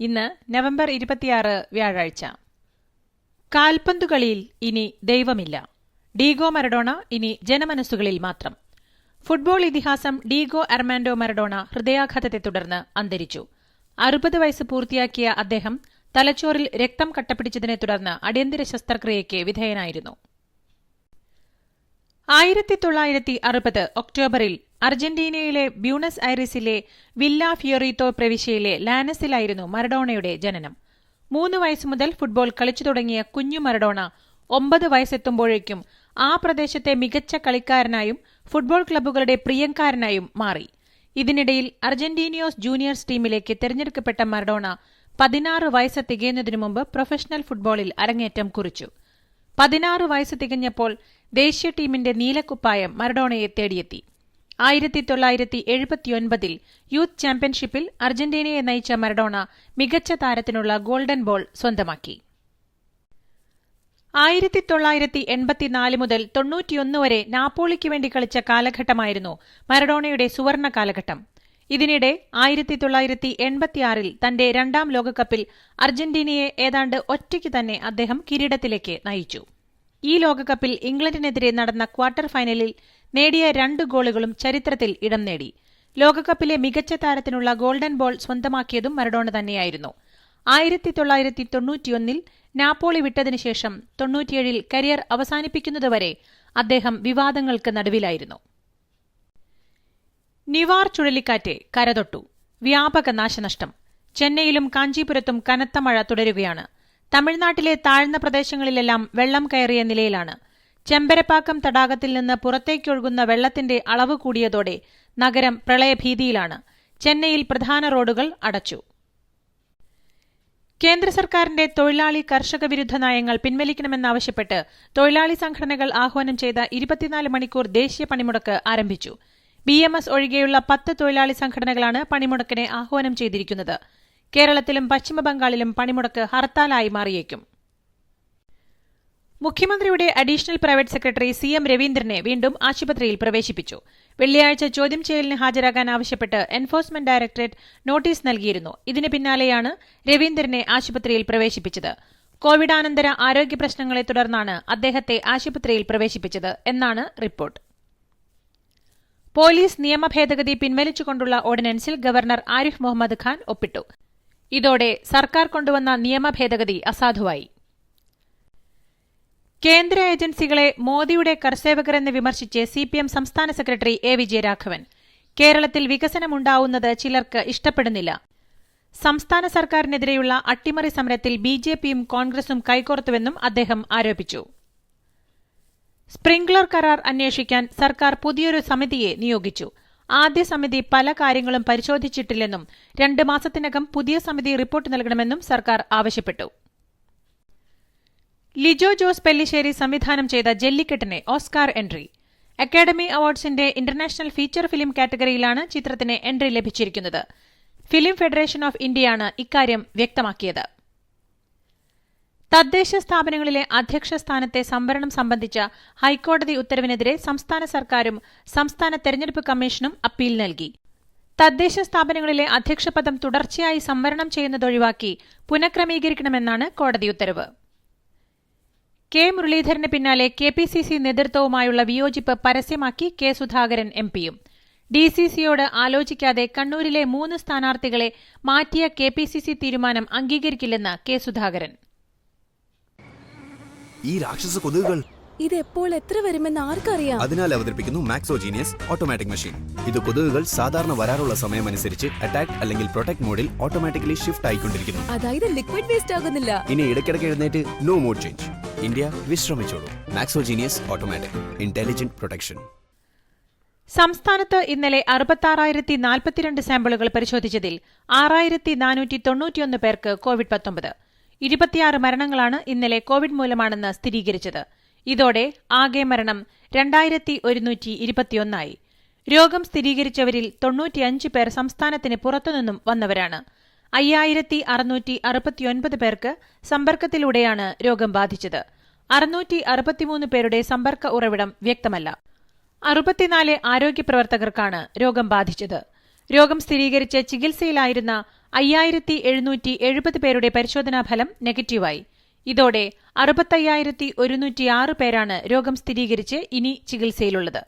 ഇന്ന് നവംബർ ഇരുപത്തിയാറ് വ്യാഴാഴ്ച. കാൽപന്തുകളിയിൽ ഇനി ദൈവമില്ല. ഡീഗോ മരഡോണ ഇനി ജനമനസ്സുകളിൽ മാത്രം. ഫുട്ബോൾ ഇതിഹാസം ഡീഗോ അർമാൻഡോ മരഡോണ ഹൃദയാഘാതത്തെ തുടർന്ന് അന്തരിച്ചു. അറുപത് വയസ്സ് പൂർത്തിയാക്കിയ അദ്ദേഹം തലച്ചോറിൽ രക്തം കട്ടപിടിച്ചതിനെ തുടർന്ന് അടിയന്തര ശസ്ത്രക്രിയയ്ക്ക് വിധേയനായിരുന്നു. ആയിരത്തി തൊള്ളായിരത്തി അറുപത് ഒക്ടോബറിൽ അർജന്റീനയിലെ ബ്യൂണസ് ഐറിസിലെ വില്ല ഫിയോറിത്തോ പ്രവിശ്യയിലെ ലാനസിലായിരുന്നു മറഡോണയുടെ ജനനം. മൂന്ന് വയസ്സ് മുതൽ ഫുട്ബോൾ കളിച്ചു തുടങ്ങിയ കുഞ്ഞു മറഡോണ ഒമ്പത് വയസ്സെത്തുമ്പോഴേക്കും ആ പ്രദേശത്തെ മികച്ച കളിക്കാരനായും ഫുട്ബോൾ ക്ലബ്ബുകളുടെ പ്രിയങ്കാരനായും മാറി. ഇതിനിടയിൽ അർജന്റീനിയോസ് ജൂനിയേഴ്സ് ടീമിലേക്ക് തെരഞ്ഞെടുക്കപ്പെട്ട മറഡോണ പതിനാറ് വയസ്സ് തികയുന്നതിനു മുമ്പ് പ്രൊഫഷണൽ ഫുട്ബോളിൽ അരങ്ങേറ്റം കുറിച്ചു. പതിനാറ് വയസ്സ് തികഞ്ഞപ്പോൾ ദേശീയ ടീമിന്റെ നീലക്കുപ്പായം മറഡോണയെ തേടിയെത്തി. ആയിരത്തി തൊള്ളായിരത്തി എഴുപത്തിയൊൻപതിൽ യൂത്ത് ചാമ്പ്യൻഷിപ്പിൽ അർജന്റീനയെ നയിച്ച മരഡോണ മികച്ച താരത്തിനുള്ള ഗോൾഡൻ ബോൾ സ്വന്തമാക്കി. ആയിരത്തി തൊള്ളായിരത്തി എൺപത്തിനാല് മുതൽ തൊണ്ണൂറ്റിയൊന്ന് വരെ നാപ്പോളിക്ക് വേണ്ടി കളിച്ച കാലഘട്ടമായിരുന്നു മരഡോണയുടെ സുവർണ കാലഘട്ടം. ഇതിനിടെ ആയിരത്തി തൊള്ളായിരത്തി എൺപത്തിയാറിൽ തന്റെ രണ്ടാം ലോകകപ്പിൽ അർജന്റീനയെ ഏതാണ്ട് ഒറ്റയ്ക്ക് തന്നെ അദ്ദേഹം കിരീടത്തിലേക്ക് നയിച്ചു. ഈ ലോകകപ്പിൽ ഇംഗ്ലണ്ടിനെതിരെ നടന്ന ക്വാർട്ടർ ഫൈനലിൽ നേടിയ രണ്ട് ഗോളുകളും ചരിത്രത്തിൽ ഇടം നേടി. ലോകകപ്പിലെ മികച്ച താരത്തിനുള്ള ഗോൾഡൻ ബോൾ സ്വന്തമാക്കിയതും മറഡോണ തന്നെയായിരുന്നു. ആയിരത്തി തൊള്ളായിരത്തി തൊണ്ണൂറ്റിയൊന്നിൽ നാപ്പോളി വിട്ടതിനു ശേഷം തൊണ്ണൂറ്റിയേഴിൽ കരിയർ അവസാനിപ്പിക്കുന്നതുവരെ അദ്ദേഹം വിവാദങ്ങൾക്ക് നടുവിലായിരുന്നു. നിവാർ ചുഴലിക്കാറ്റ് കരതൊട്ടു. വ്യാപക നാശനഷ്ടം. ചെന്നൈയിലും കാഞ്ചീപുരത്തും കനത്ത മഴ തുടരുകയാണ്. തമിഴ്നാട്ടിലെ താഴ്ന്ന പ്രദേശങ്ങളിലെല്ലാം വെള്ളം കയറിയ നിലയിലാണ് ചെമ്പരപ്പാക്കം തടാകത്തിൽ നിന്ന് പുറത്തേക്കൊഴുകുന്ന വെള്ളത്തിന്റെ അളവ് കൂടിയതോടെ നഗരം പ്രളയഭീതിയിലാണ്. ചെന്നൈയിൽ പ്രധാന റോഡുകൾ അടച്ചു. കേന്ദ്ര സർക്കാരിന്റെ തൊഴിലാളി കർഷക വിരുദ്ധ നയങ്ങൾ പിൻവലിക്കണമെന്നാവശ്യപ്പെട്ട് തൊഴിലാളി സംഘടനകൾ ആഹ്വാനം ചെയ്ത ഇരുപത്തിനാല് മണിക്കൂർ ദേശീയ പണിമുടക്ക് ആരംഭിച്ചു. ബി എം എസ് ഒഴികെയുള്ള പത്ത് തൊഴിലാളി സംഘടനകളാണ് പണിമുടക്കിനെ ആഹ്വാനം ചെയ്തിരിക്കുന്നത്. കേരളത്തിലും പശ്ചിമബംഗാളിലും പണിമുടക്ക് ഹർത്താലായി മാറിയേക്കും. മുഖ്യമന്ത്രിയുടെ additional private secretary C M രവീന്ദ്രനെ വീണ്ടും ആശുപത്രിയിൽ പ്രവേശിപ്പിച്ചു. വെള്ളിയാഴ്ച ചോദ്യം ചെയ്യലിന് ഹാജരാകാൻ ആവശ്യപ്പെട്ട് എൻഫോഴ്സ്മെന്റ് ഡയറക്ടറേറ്റ് നോട്ടീസ് നൽകിയിരുന്നു. ഇതിന് പിന്നാലെയാണ് രവീന്ദ്രനെ ആശുപത്രിയിൽ പ്രവേശിപ്പിച്ചത്. കോവിഡാനന്തര ആരോഗ്യ പ്രശ്നങ്ങളെ തുടർന്നാണ് അദ്ദേഹത്തെ ആശുപത്രിയിൽ പ്രവേശിപ്പിച്ചത് എന്നാണ് റിപ്പോർട്ട്. പോലീസ് നിയമ ഭേദഗതി പിൻവലിച്ചുകൊണ്ടുള്ള ഓർഡിനൻസിൽ ഗവർണർ ആരിഫ് മുഹമ്മദ് ഖാൻ ഒപ്പിട്ടു. ഇതോടെ സർക്കാർ കൊണ്ടുവന്ന നിയമ ഭേദഗതി അസാധുവായി. കേന്ദ്ര ഏജൻസികളെ മോദിയുടെ കർസേവകരെന്ന് വിമർശിച്ച് സി പി എം സംസ്ഥാന സെക്രട്ടറി എ വിജയരാഘവൻ. കേരളത്തിൽ വികസനമുണ്ടാവുന്നത് ചിലർക്ക് ഇഷ്ടപ്പെടുന്നില്ല. സംസ്ഥാന സർക്കാരിനെതിരെയുള്ള അട്ടിമറി സമരത്തിൽ ബിജെപിയും കോൺഗ്രസും കൈകോർത്തുവെന്നും അദ്ദേഹം ആരോപിച്ചു. സ്പ്രിംഗ്ലർ കരാർ അന്വേഷിക്കാൻ സർക്കാർ പുതിയൊരു സമിതിയെ നിയോഗിച്ചു. ആദ്യ സമിതി പല കാര്യങ്ങളും പരിശോധിച്ചിട്ടില്ലെന്നും രണ്ട് മാസത്തിനകം പുതിയ സമിതി റിപ്പോർട്ട് നൽകണമെന്നും സർക്കാർ ആവശ്യപ്പെട്ടു. ലിജോ ജോസ് പെല്ലിശ്ശേരി സംവിധാനം ചെയ്ത ജെല്ലിക്കെട്ടിന് ഓസ്കാർ എൻട്രി. അക്കാദമി അവാർഡ്സിന്റെ ഇന്റർനാഷണൽ ഫീച്ചർ ഫിലിം കാറ്റഗറിയിലാണ് ചിത്രത്തിന് എൻട്രി ലഭിച്ചിരിക്കുന്നത്. ഫിലിം ഫെഡറേഷൻ ഓഫ് ഇന്ത്യയാണ് ഇക്കാര്യം വ്യക്തമാക്കിയത്. തദ്ദേശ സ്ഥാപനങ്ങളിലെ അധ്യക്ഷ സ്ഥാനത്തെ സംവരണം സംബന്ധിച്ച ഹൈക്കോടതി ഉത്തരവിനെതിരെ സംസ്ഥാന സർക്കാരും സംസ്ഥാന തെരഞ്ഞെടുപ്പ് കമ്മീഷനും അപ്പീൽ നൽകി. തദ്ദേശ സ്ഥാപനങ്ങളിലെ അധ്യക്ഷപദം തുടർച്ചയായി സംവരണം ചെയ്യുന്നതൊഴിവാക്കി പുനഃക്രമീകരിക്കണമെന്നാണ് കോടതി ഉത്തരവ്. കെ മുരളീധരന് പിന്നാലെ കെ പി സി സി നേതൃത്വവുമായുള്ള വിയോജിപ്പ് പരസ്യമാക്കി കെ സുധാകരൻ എം പിയും. ഡി സി സിയോട് ആലോചിക്കാതെ കണ്ണൂരിലെ മൂന്ന് സ്ഥാനാർത്ഥികളെ മാറ്റിയ കെ പി സി സി തീരുമാനം അംഗീകരിക്കില്ലെന്ന് കെ സുധാകരൻ. ഈ രാക്ഷസ കൊതുകുകൾ ഇത് എപ്പോൾ എത്ര വരുമെന്ന് ആർക്കറിയാം? അതിനാൽ അവതരിപ്പിക്കുന്നു മാക്സോജീനിയസ് ഓട്ടോമാറ്റിക് മെഷീൻ ഇത് കൊതുകുകൾ സാധാരണ വരാറുള്ള സമയം അനുസരിച്ച് അറ്റാക്ക് അല്ലെങ്കിൽ പ്രൊട്ടക്ട് മോഡിൽ ഓട്ടോമാറ്റിക്കലി ഷിഫ്റ്റ് ആയിക്കൊണ്ടിരിക്കുന്നു. അതായത് ലിക്വിഡ് വേസ്റ്റ് ആകുന്നില്ല. ഇനി ഇടയ്ക്കിടയ്ക്ക് എഴുന്നേറ്റ് നോ മോഡ് ചേഞ്ച് ഇന്ത്യ വിശ്രമിച്ചോളൂ. മാക്സോജീനിയസ് ഓട്ടോമാറ്റിക് ഇന്റലിജന്റ് പ്രൊട്ടക്ഷൻ സംസ്ഥാനത്ത് ഇന്നലെ അറുപത്താറായിരത്തി നാൽപ്പത്തിരണ്ട് സാമ്പിളുകൾ പരിശോധിച്ചതിൽ ആറായിരത്തി നാനൂറ്റി തൊണ്ണൂറ്റിയൊന്ന് പേർക്ക് കോവിഡ് പത്തൊമ്പത്. ഇരുപത്തിയാറ് മരണങ്ങളാണ് ഇന്നലെ കോവിഡ് മൂലമാണെന്ന് സ്ഥിരീകരിച്ചത്. ഇതോടെ ആകെ മരണം രണ്ടായിരത്തി ഒരുന്നൂറ്റി ഇരുപത്തിയൊന്നായി രോഗം സ്ഥിരീകരിച്ചവരിൽ തൊണ്ണൂറ്റിയഞ്ച് പേർ സംസ്ഥാനത്തിന് പുറത്തുനിന്നും വന്നവരാണ്. അയ്യായിരത്തി അറുന്നൂറ്റി അറുപത്തിയൊൻപത് പേർക്ക് സമ്പർക്കത്തിലൂടെയാണ് രോഗം ബാധിച്ചത്. അറുന്നൂറ്റി അറുപത്തിമൂന്ന് പേരുടെ സമ്പർക്ക ഉറവിടം വ്യക്തമല്ല. അറുപത്തിനാല് ആരോഗ്യ പ്രവർത്തകർക്കാണ് രോഗം ബാധിച്ചത്. രോഗം സ്ഥിരീകരിച്ച് ചികിത്സയിലായിരുന്ന അയ്യായിരത്തി എഴുന്നൂറ്റി എഴുപത് പേരുടെ പരിശോധനാ ഫലം നെഗറ്റീവായി. ഇതോടെ അറുപത്തയ്യായിരത്തി ഒരുന്നൂറ്റിയാറ് പേരാണ് രോഗം സ്ഥിരീകരിച്ച് ഇനി ചികിത്സയിലുള്ളത്.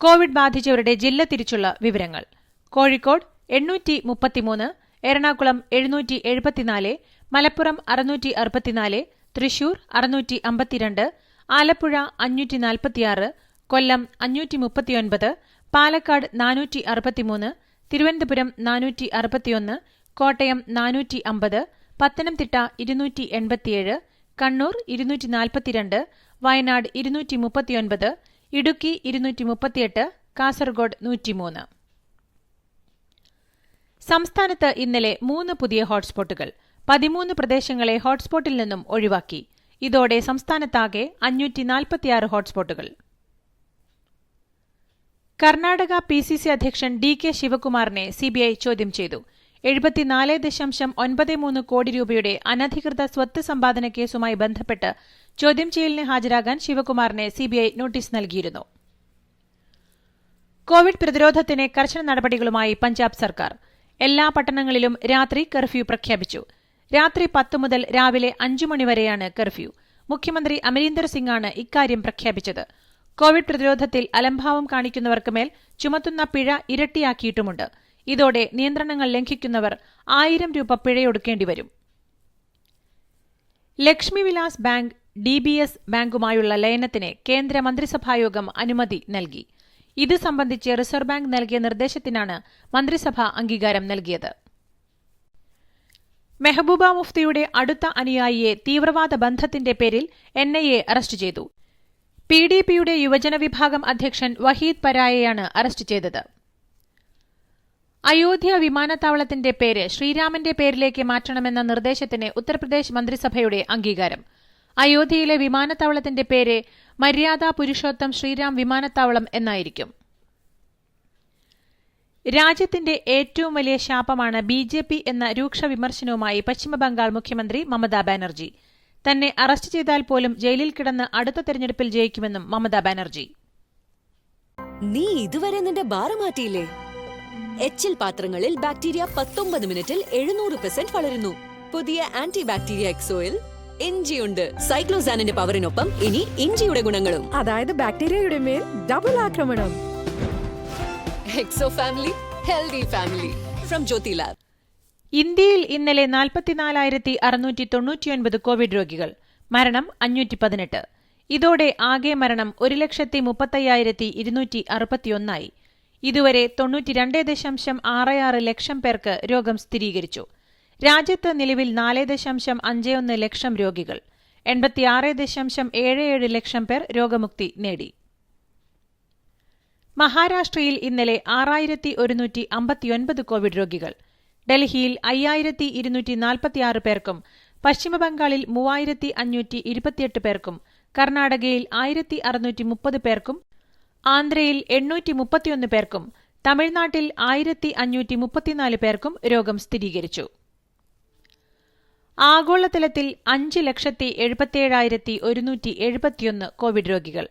കോവിഡ് ബാധിച്ചവരുടെ ജില്ല തിരിച്ചുള്ള വിവരങ്ങൾ. കോഴിക്കോട് എണ്ണൂറ്റി മുപ്പത്തിമൂന്ന് എറണാകുളം എഴുന്നൂറ്റി എഴുപത്തിനാല് മലപ്പുറം അറുന്നൂറ്റി അറുപത്തിനാല് തൃശൂർ അറുന്നൂറ്റി അമ്പത്തിരണ്ട് ആലപ്പുഴ അഞ്ഞൂറ്റി നാൽപ്പത്തിയാറ് കൊല്ലം അഞ്ഞൂറ്റി മുപ്പത്തിയൊൻപത് പാലക്കാട് നാനൂറ്റി അറുപത്തിമൂന്ന് തിരുവനന്തപുരം നാനൂറ്റി അറുപത്തിയൊന്ന് കോട്ടയം നാനൂറ്റി അമ്പത് പത്തനംതിട്ട ഇരുന്നൂറ്റി എൺപത്തിയേഴ് കണ്ണൂർ ഇരുന്നൂറ്റി നാൽപ്പത്തിരണ്ട് വയനാട് ഇരുന്നൂറ്റി മുപ്പത്തിയൊൻപത് ഇടുക്കി ഇരുന്നൂറ്റി മുപ്പത്തിയെട്ട് കാസർഗോഡ് നൂറ്റിമൂന്ന്. സംസ്ഥാനത്ത് ഇന്നലെ മൂന്ന് പുതിയ ഹോട്ട്സ്പോട്ടുകൾ പതിമൂന്ന് പ്രദേശങ്ങളെ ഹോട്ട്സ്പോട്ടിൽ നിന്നും ഒഴിവാക്കി. ഇതോടെ സംസ്ഥാനത്താകെ അഞ്ഞൂറ്റി നാൽപ്പത്തിയാറ് ഹോട്ട്സ്പോട്ടുകൾ. കർണാടക പി സി സി അധ്യക്ഷൻ ഡി കെ ശിവകുമാറിനെ സിബിഐ ചോദ്യം ചെയ്തു. എഴുപത്തിനാല് ദശാംശം ഒൻപത് മൂന്ന് കോടി രൂപയുടെ അനധികൃത സ്വത്ത് സമ്പാദന കേസുമായി ബന്ധപ്പെട്ട് ചോദ്യം ചെയ്യലിന് ഹാജരാകാൻ ശിവകുമാറിന് സിബിഐ നോട്ടീസ് നൽകിയിരുന്നു. കോവിഡ് പ്രതിരോധത്തിന് കർശന നടപടികളുമായി പഞ്ചാബ് സർക്കാർ. എല്ലാ പട്ടണങ്ങളിലും രാത്രി കർഫ്യൂ പ്രഖ്യാപിച്ചു. രാത്രി പത്ത് മുതൽ രാവിലെ അഞ്ചു മണിവരെയാണ് കർഫ്യൂ. മുഖ്യമന്ത്രി അമരീന്ദർ സിംഗാണ് ഇക്കാര്യം പ്രഖ്യാപിച്ചത്. കോവിഡ് പ്രതിരോധത്തിൽ അലംഭാവം കാണിക്കുന്നവർക്ക് മേൽ ചുമത്തുന്ന പിഴ ഇരട്ടിയാക്കിയിട്ടുമുണ്ട്. ഇതോടെ നിയന്ത്രണങ്ങൾ ലംഘിക്കുന്നവർ ആയിരം രൂപ പിഴയൊടുക്കേണ്ടി വരും. ലക്ഷ്മി വിലാസ് ബാങ്ക് ഡിബിഎസ് ബാങ്കുമായുള്ള ലയനത്തിന് കേന്ദ്ര മന്ത്രിസഭായോഗം അനുമതി നൽകി. ഇത് സംബന്ധിച്ച് റിസർവ് ബാങ്ക് നൽകിയ നിർദ്ദേശത്തിനാണ് മന്ത്രിസഭ അംഗീകാരം നൽകിയത്. മെഹബൂബ മുഫ്തിയുടെ അടുത്ത അനുയായിയെ തീവ്രവാദ ബന്ധത്തിന്റെ പേരിൽ എൻ ഐ എ അറസ്റ്റ് ചെയ്തു. പി ഡി പിയുടെ യുവജന വിഭാഗം അധ്യക്ഷൻ വഹീദ് പരായയാണ് അറസ്റ്റ് ചെയ്തത്. അയോധ്യ വിമാനത്താവളത്തിന്റെ പേര് ശ്രീരാമന്റെ പേരിലേക്ക് മാറ്റണമെന്ന നിർദ്ദേശത്തിന് ഉത്തർപ്രദേശ് മന്ത്രിസഭയുടെ അംഗീകാരം. അയോധ്യയിലെ വിമാനത്താവളത്തിന്റെ പേര് മര്യാദ പുരുഷോത്തം ശ്രീരാം വിമാനത്താവളം എന്നായിരിക്കും. രാജ്യത്തിന്റെ ഏറ്റവും വലിയ ശാപമാണ് ബി ജെ പി എന്ന രൂക്ഷ വിമർശനവുമായി പശ്ചിമബംഗാൾ മുഖ്യമന്ത്രി മമതാ ബാനർജി. തന്നെ അറസ്റ്റ് ചെയ്താൽ പോലും ജയിലിൽ കിടന്ന് അടുത്ത തെരഞ്ഞെടുപ്പിൽ ജയിക്കുമെന്നും മമതാ ബാനർജി. നീ ഇതുവരെ നിന്റെ ബാറ് മാറ്റിയില്ലേ? എച്ചിൽ പാത്രങ്ങളിൽ ബാക്ടീരിയ പത്തൊമ്പത് മിനിറ്റിൽ എഴുന്നൂറ് പെർസെന്റ് വളരുന്നു. പുതിയ ആന്റി ബാക്ടീരിയ എക്സോയിൽ ഇഞ്ചിയുണ്ട്. സൈക്ലോസാനിന്റെ പവറിനൊപ്പം ഇനി ഇഞ്ചിയുടെ ഗുണങ്ങളും. അതായത് ബാക്ടീരിയയുടെ മേൽ ഡബിൾ ആക്രമണം. എക്സോ family healthy family from Jyothi lab ഇന്ത്യയിൽ ഇന്നലെ നാൽപ്പത്തിനാലായിരത്തി അറുന്നൂറ്റി തൊണ്ണൂറ്റിയൊൻപത് കോവിഡ് രോഗികൾ. മരണം അഞ്ഞൂറ്റി പതിനെട്ട് ഇതോടെ ആകെ മരണം ഒരു ലക്ഷത്തി മുപ്പത്തയ്യായിരത്തി ഇരുന്നൂറ്റി അറുപത്തിയൊന്നായി ഇതുവരെ തൊണ്ണൂറ്റിരണ്ട് ദശാംശം ആറ് ആറ് ലക്ഷം പേർക്ക് രോഗം സ്ഥിരീകരിച്ചു. രാജ്യത്ത് നിലവിൽ നാല് ദശാംശം അഞ്ച് ഒന്ന് ലക്ഷം രോഗികൾ. എൺപത്തിയാറ് ദശാംശം ഏഴ് ഏഴ് ലക്ഷം പേർ രോഗമുക്തി നേടി. മഹാരാഷ്ട്രയിൽ ഇന്നലെ ആറായിരത്തി ഒരുന്നൂറ്റി അമ്പത്തിയൊൻപത് കോവിഡ് രോഗികൾ. ഡൽഹിയിൽ അയ്യായിരത്തി ഇരുന്നൂറ്റി നാൽപ്പത്തിയാറ് പേർക്കും പശ്ചിമബംഗാളിൽ മൂവായിരത്തി അഞ്ഞൂറ്റി ഇരുപത്തിയെട്ട് പേർക്കും കർണാടകയിൽ ആയിരത്തി അറുന്നൂറ്റി മുപ്പത് പേർക്കും ആന്ധ്രയിൽ എണ്ണൂറ്റി മുപ്പത്തിയൊന്ന് പേർക്കും തമിഴ്നാട്ടിൽ ആയിരത്തി അഞ്ഞൂറ്റി മുപ്പത്തിനാല് പേർക്കും രോഗം സ്ഥിരീകരിച്ചു. ആഗോളതലത്തിൽ അഞ്ച് ലക്ഷത്തി എഴുപത്തിയേഴായിരത്തി ഒരുന്നൂറ്റി എഴുപത്തിയൊന്ന് കോവിഡ് രോഗികൾ.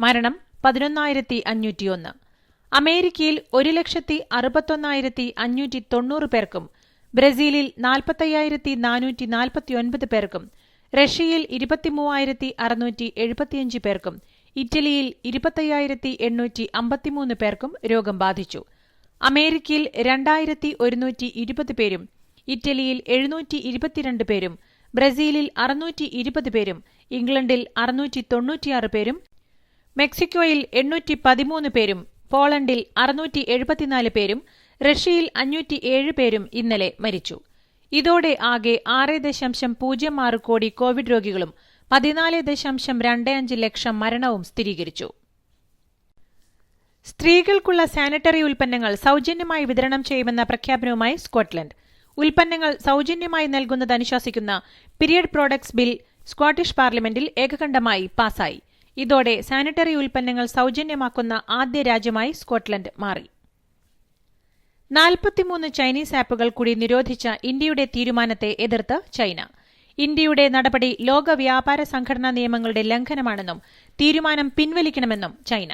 മരണം പതിനൊന്നായിരത്തി അഞ്ഞൂറ്റിയൊന്ന്. അമേരിക്കയിൽ ഒരു ലക്ഷത്തി അറുപത്തൊന്നായിരത്തി അഞ്ഞൂറ്റി തൊണ്ണൂറ് പേർക്കും ബ്രസീലിൽ നാൽപ്പത്തയ്യായിരത്തി നാനൂറ്റി നാൽപ്പത്തിയൊൻപത് പേർക്കും റഷ്യയിൽ ഇരുപത്തിമൂവായിരത്തി അറുന്നൂറ്റി എഴുപത്തിയഞ്ച് പേർക്കും ഇറ്റലിയിൽ ഇരുപത്തയ്യായിരത്തി എണ്ണൂറ്റി അമ്പത്തിമൂന്ന് പേർക്കും രോഗം ബാധിച്ചു. അമേരിക്കയിൽ രണ്ടായിരത്തി ഒരുന്നൂറ്റി ഇരുപത് പേരും ഇറ്റലിയിൽ എഴുന്നൂറ്റി ഇരുപത്തിരണ്ട് പേരും ബ്രസീലിൽ അറുന്നൂറ്റി ഇരുപത് പേരും ഇംഗ്ലണ്ടിൽ അറുന്നൂറ്റി തൊണ്ണൂറ്റിയാറ് പേരും മെക്സിക്കോയിൽ എണ്ണൂറ്റി പതിമൂന്ന് പേരും പോളണ്ടിൽ അറുന്നൂറ്റി എഴുപത്തിനാല് പേരും റഷ്യയിൽ അഞ്ഞൂറ്റി ഏഴ് പേരും ഇന്നലെ മരിച്ചു. ഇതോടെ ആകെ ആറ് ദശാംശം പൂജ്യം ആറ് കോടി കോവിഡ് രോഗികളും പതിനാല് ദശാംശം രണ്ട് അഞ്ച് ലക്ഷം മരണവും സ്ഥിരീകരിച്ചു. സ്ത്രീകൾക്കുള്ള സാനിറ്ററി ഉൽപ്പന്നങ്ങൾ സൌജന്യമായി വിതരണം ചെയ്യുമെന്ന പ്രഖ്യാപനവുമായി സ്കോട്ട്ലൻഡ്. ഉൽപ്പന്നങ്ങൾ സൌജന്യമായി നൽകുന്നത് അനുശാസിക്കുന്ന പീരിയഡ് പ്രോഡക്ട്സ് ബിൽ സ്കോട്ടിഷ് പാർലമെന്റിൽ ഏകകണ്ഠമായി പാസായി. ഇതോടെ സാനിറ്ററി ഉൽപ്പന്നങ്ങൾ സൌജന്യമാക്കുന്ന ആദ്യ രാജ്യമായി സ്കോട്ട്ലൻഡ് മാറി. നാൽപ്പത്തിമൂന്ന് ചൈനീസ് ആപ്പുകൾ കൂടി നിരോധിച്ച ഇന്ത്യയുടെ തീരുമാനത്തെ എതിർത്ത് ചൈന. ഇന്ത്യയുടെ നടപടി ലോക വ്യാപാര സംഘടനാ നിയമങ്ങളുടെ ലംഘനമാണെന്നും തീരുമാനം പിൻവലിക്കണമെന്നും ചൈന.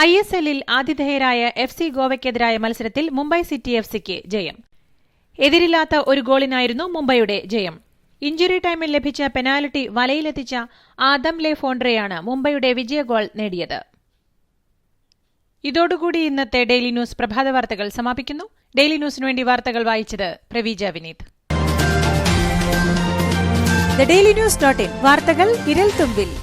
ഐ എസ് എല്ലിൽ ആതിഥേയരായ എഫ് സി ഗോവയ്ക്കെതിരായ മത്സരത്തിൽ മുംബൈ സിറ്റി എഫ് സിക്ക് ജയം. എതിരില്ലാത്ത ഒരു ഗോളിനായിരുന്നു മുംബൈയുടെ ജയം. ഇഞ്ചുറി ടൈമിൽ ലഭിച്ച പെനാൽറ്റി വലയിലെത്തിച്ച ആദം ലെ ഫോണ്ട്രയാണ് മുംബൈയുടെ വിജയ ഗോൾ നേടിയത്. ഇതോടുകൂടി ഇന്നത്തെ ഡെയിലി ന്യൂസ് പ്രഭാത വാർത്തകൾ സമാപിക്കുന്നു. ഡെയിലി ന്യൂസിനു വേണ്ടി വാർത്തകൾ വായിച്ചത് Praveeja Vineeth. Daily news dot in. വാർത്തകൾ വിരൽ തുമ്പിൽ.